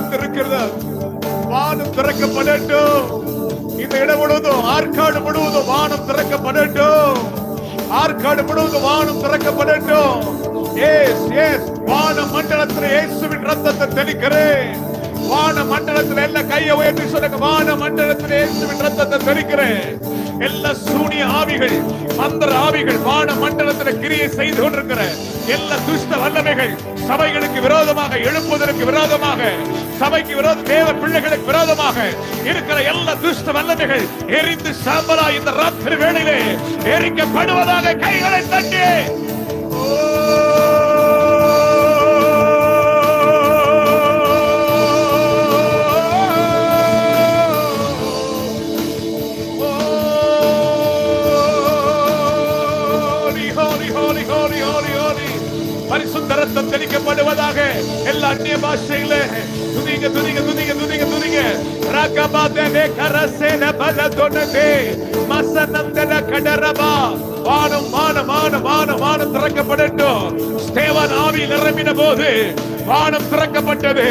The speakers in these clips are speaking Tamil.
திறந்திருக்கிறது வானம் திறக்கப்படட்டும். இந்த இடம் முழுவதும் ஆற்காடு முழுவதும் வானம் திறக்கப்படட்டும். ஆற்காடு முழுவதும் வானம் திறக்கப்படட்டும். ஏஸ் ஏஸ் வான மண்டலத்தில் இயேசுவின் ரத்தத்தை தெளிக்கிறேன். வான மண்டலத்தில் எல்லா கையை உயர்த்தி சொல்லுங்க? வான மண்டலத்தில் இயேசுவின் ரத்தத்தை தெரிக்கிறேன் எல்லா சூனிய ஆவிகள் மந்திர ஆவிகள் வான மண்டலத்தில் கிரியை செய்து கொண்டிருக்கிற எல்லா துஷ்ட வல்லமைகள் சபைகளுக்கு விரோதமாக எழுப்புவதற்கு விரோதமாக சபைக்கு விரோத தேவ பிள்ளைகளுக்கு விரோதமாக இருக்கிற எல்லா துஷ்ட வல்லமைகள் எரிந்து சாம்பலா இந்த ராத்திரி வேளையிலே எரிக்கப்படுவதாக கைகளை தட்டி பரிசுத்த ரத்தம் தெளிக்கப்படுவதாக எல்லா அந்நிய பாஷையில துதிங்க துதிங்க துதிங்க துதிங்க துதிங்க. ரகபாதே கரசேன பலதொனதே மசனந்தன கடரபா. வானம் வானம் வானம் வானம் வானம் திறக்கப்படட்டும். ஸ்தேவன் ஆவி நிரம்பின போது வானம் திறக்கப்பட்டது.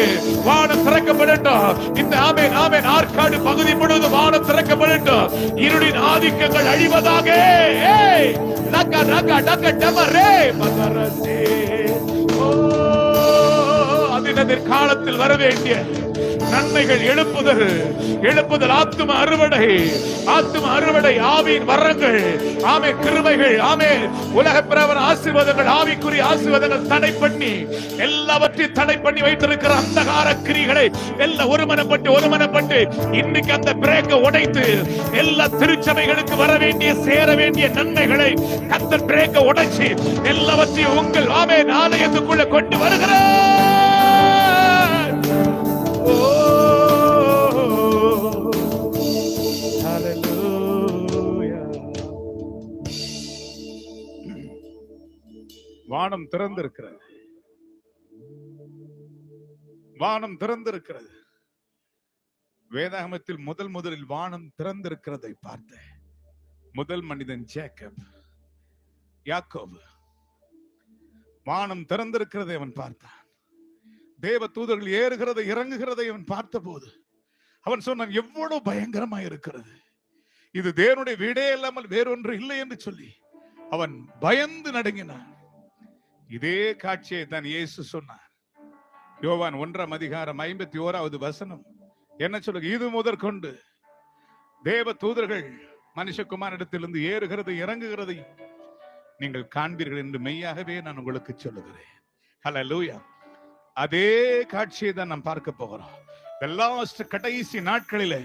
வானம் திறக்கப்படட்டும். இந்த ஆமேன் ஆமேன் ஆற்காடு பகுதி முழுவதும் வானம் திறக்கப்படட்டும். இருளின் ஆதிக்கங்கள் அழிவதாக. ஏய் நக நக நக டமரே மதரசே ஓ. அதினதிர் காலத்தில் வர வேண்டிய நன்மைகள் எழுப்புதல் எழுப்புதல் ஆத்தும அறுவடை ஆத்தும அறுவடை ஆவியின் வரங்கள் ஆமே கிருமைகள் ஆமே உலக பிரபல ஆசீர்வாதங்கள் ஆவிக்குரிய ஆசீர்வாதங்கள் தடை பண்ணி எல்லாவற்றையும் தடை பண்ணி வைத்திருக்கிற அந்தகார கிரிகளை எல்லாம் ஒருமனப்பட்டு ஒருமனப்பட்டு இன்னைக்கு அந்த பிரேக்க உடைத்து எல்லா திருச்சபைகளுக்கு வர வேண்டிய சேர வேண்டிய நன்மைகளை அந்த பிரேக்க உடைச்சு எல்லாவற்றையும் உங்கள் ஆமே ஆலயத்துக்குள்ள கொண்டு வருகிறார். வானம் திறந்திருக்கிறது. வானம் திறந்திருக்கிறது. வேதாகமத்தில் முதல் முதலில் வானம் திறந்திருக்கிறதை பார்த்தேன். முதல் மனிதன் ஜேக்கப். யாக்கோபு. வானம் திறந்திருக்கிறதை அவன் பார்த்தான். தேவ தூதர்கள் ஏறுகிறதை இறங்குகிறதை அவன் பார்த்தபோது அவன் சொன்னான் எவ்வளவு பயங்கரமா இருக்கிறது. இது தேவனுடைய வீடே இல்லாமல் வேறொன்று இல்லை என்று சொல்லி அவன் பயந்து நடுங்கினான். இதே காட்சியை தான் இயேசு சொன்னார். யோவான் ஒன்றாம் அதிகாரம் ஐம்பத்தி ஓராவது வசனம். என்ன சொல்லுங்க? இது முதற்கொண்டு தேவ தூதர்கள் மனுஷகுமாரிடத்திலிருந்து ஏறுகிறது இறங்குகிறதை. நீங்கள் காண்பீர்கள் என்று மெய்யாகவே நான் உங்களுக்கு சொல்லுகிறேன். ஹலோ லூயா அதே காட்சியை தான் நாம் பார்க்க போகிறோம். லாஸ்ட் கடைசி நாட்களிலே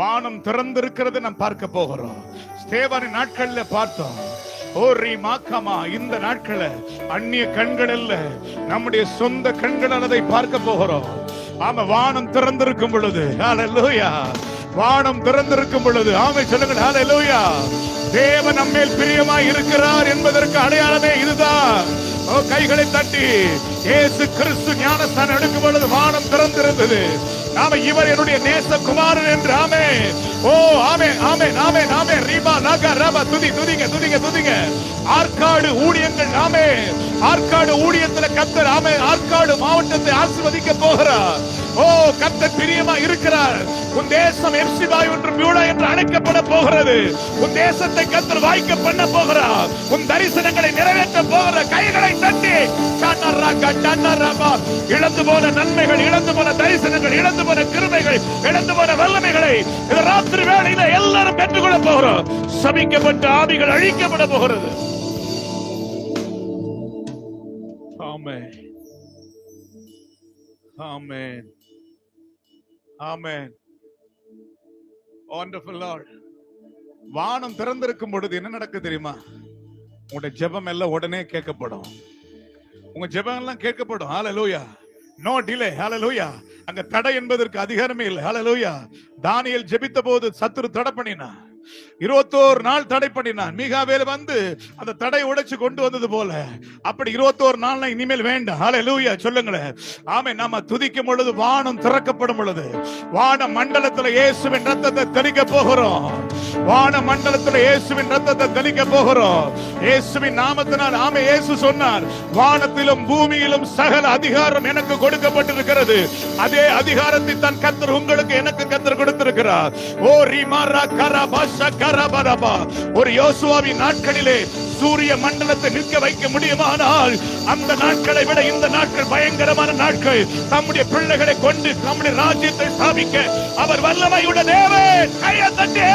வானம் திறந்திருக்கிறது நாம் பார்க்க போகிறோம். ஸ்தேவானின் நாட்களில் பார்த்தோம். ஓரி மாக்கமா இந்த நாட்கள அந்நிய கண்கள் அல்ல நம்முடைய சொந்த கண்களால் அதை பார்க்க போகிறோம். ஆமா வானம் திறந்திருக்கும் பொழுது ஹalleluya. வானம் திறந்திருக்கும் பொழுது ஆமை சொல்லுங்கள் ஹalleluya. தேவன் நம்மேல் பிரியமாய் இருக்கிறார் என்பதற்கு அடையாளமே இதுதான். ஓ, கைகளை தட்டி ஏசு கிறிஸ்து ஞானஸ்தானம் எடுக்கும் பொழுது வானம் திறந்திருந்தது. ஆமே இவர் என்னுடைய நேச குமாரன் என்று ஆமே. ஓ ஆமே ஆமே ஆமே ஆமே. ரீபா நாகா ரபா துதி துதிங்க துதிங்க துதிங்க. ஆற்காடு ஊழியங்கள் ஆமே. ஆற்காடு ஊழியத்துல கத்தர் ஆமே ஆற்காடு மாவட்டத்தை ஆசிர்வதிக்க போகிறார். ஓ கத்தர் பிரியமா இருக்கிறார். உன் தேசம் எப்சிபாய் என்று பியூடா என்று அழைக்கப்பட போகிறது. உன் தேசத்தை கத்தர் வாய்க்க பண்ண போகிறார். உன் தரிசனங்களை நிறைவேற்ற போகிற கைகளை தட்டி டாட்டராக்கா, இழந்து போன நன்மைகள் இழந்து போன தரிசனங்கள் இழந்து போன கிருமைகள் இழந்து போன வல்லமைகளை இந்த ராத்திரி வேளையில எல்லாரும் பெற்றுக்கொள்ள போகிறோம். சபிக்கப்பட்ட ஆவிகள் அழிக்கப்பட போகிறது. ஆமே ஆமென். ஆமென். வாண்டர்ஃபுல் லார்ட் வானம் திறந்திருக்கும் பொழுது என்ன நடக்கு தெரியுமா? உங்களுடைய ஜெபம் எல்லாம் உடனே கேட்கப்படும். உங்க ஜெபம் எல்லாம் கேட்கப்படும். லூயா நோ டிலே ஹalleluya அங்க தடை என்பதற்கு அதிகாரமே இல்லை. ஹால லூயா தானியல் ஜெபித்த போது சத்துரு தடை பண்ணினான் இருபத்தோரு நாள் தடை பண்ணினான் மீகாவேல் வந்து அந்த தடை உடைச்சு கொண்டு வந்தது போல. அப்படி இருபத்தோரு நாள் இனிமேல் வேண்டாம். ஹalleluya சொல்லுங்களேன். ஆமை நாம துதிக்கும் பொழுது வானம் திறக்கப்படும் பொழுது வான மண்டலத்துல இயேசுவின் ரத்தத்தை தெளிக்க போகிறோம். வான மண்டலத்துல இயேசுவின் ரத்தத்தை தெளிக்க போகிறோம். இயேசுவின் நாமத்தினால் ஆம இயேசு சொன்னார் வானத்திலும் பூமியிலும் சகல அதிகாரம் எனக்கு கொடுக்கப்பட்டிருக்கிறது. அதே அதிகாரத்தை தன் கத்தர் உங்களுக்கு எனக்கு கத்தர் கொடுத்திருக்கிறார். ஓ ரிமாரா கரபா சகரபரபா ஒரு யோசுவாவின் நாட்களிலே சூரிய மண்டலத்தை நிற்க வைக்க முடியுமானால் அந்த நாட்களை விட இந்த நாட்கள் பயங்கரமான நாட்கள். தம்முடைய பிள்ளைகளை கொண்டு நம்முடைய ராஜ்யத்தை ஸ்தாபிக்க அவர் வல்லமையுள்ள தேவன். கையை தட்டி.